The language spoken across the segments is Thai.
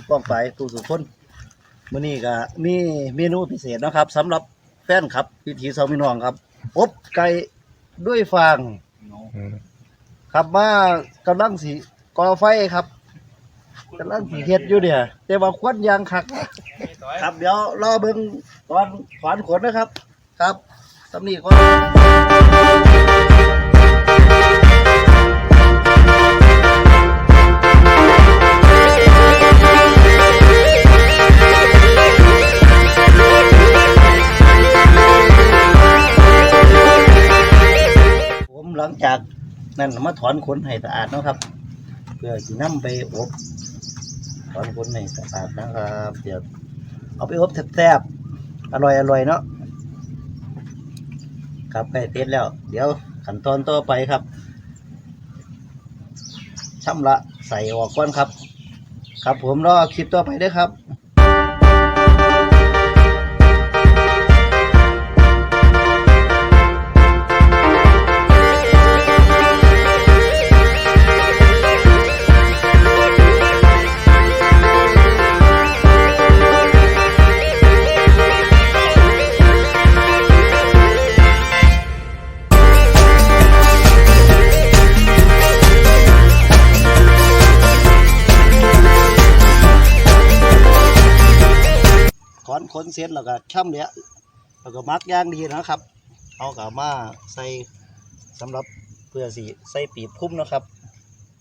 พี่น้องไปผู้สุคนมื้อนี้ก็มีเมนูพิเศษนะครับสำหรับแฟนครับพิธีสองพี่น้องครับอบไก่ด้วยฟางครับมากำลังสิก่อไฟครับกำลังสิเฮ็ดอยู่เนี่ย แต่ว่าควันยางคัก ครับเดี๋ยวรอเบิ่งตอนถอนขนนะครับ ครับสำนีก็ หลังจากนั้นมาถอนขนให้สะอาดเนาะครับ เพื่อสินำไปอบถอนขนให้สะอาดนะครับเดี๋ยวเอาไปอบแซ่บๆอร่อยอร่อยๆเนาะครับใกล้เสร็จแล้ว เดี๋ยวขั้นตอนต่อไปครับช่ำละใส่ออกก่อนครับ ครับผมรอคลิปต่อไปด้วยครับ ถอนเสร็จแล้วก็ช่ำเนี้ยแล้วก็มักย่างดีนะครับเอากลับมาใส่สำหรับเพื่อสิใส่ปีบคุ้มนะครับ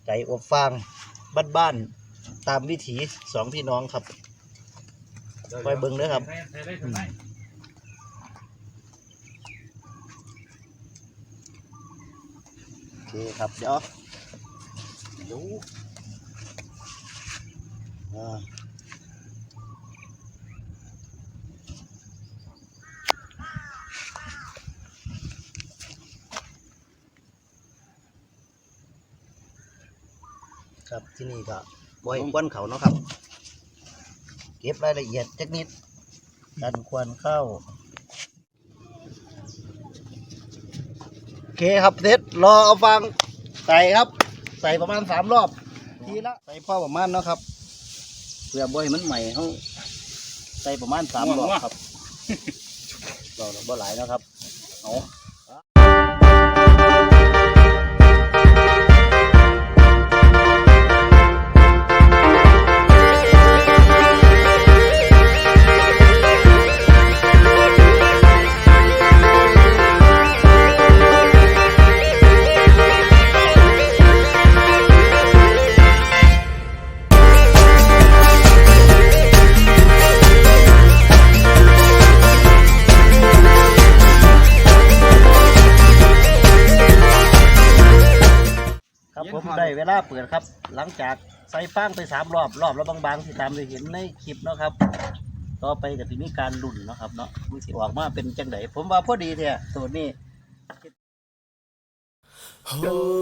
ไก่อบฟางบ้านๆตามวิถีสองพี่น้องครับคอยเบิ่งเด้อครับโอเคครับเดี๋ยวดูอ่า ครับที่นี่ก็บ่อยควันเขาเนาะครับ เก็บรายละเอียดจักนิดดันควันเข้าโอเคครับเสร็จรอเอาฟังใส่ครับ ใส่ประมาณสามรอบ ทีละใส่พ่อประมาณเนาะครับเพื่อบ่อยมันใหม่เขาใส่ประมาณสามรอบครับเราบ่หลายเนาะครับเอา ผมได้เวลาเปิดครับ หลังจากใส่ฟางไปสามรอบรอบแล้วบางๆที่ตามได้เห็นในคลิปเนาะครับ ต่อไปก็จะมีการลุ่นเนาะครับเนาะมันสิออกมาเป็นจังไดผมว่าพอดีเนี่ยตัวนี้ Oh,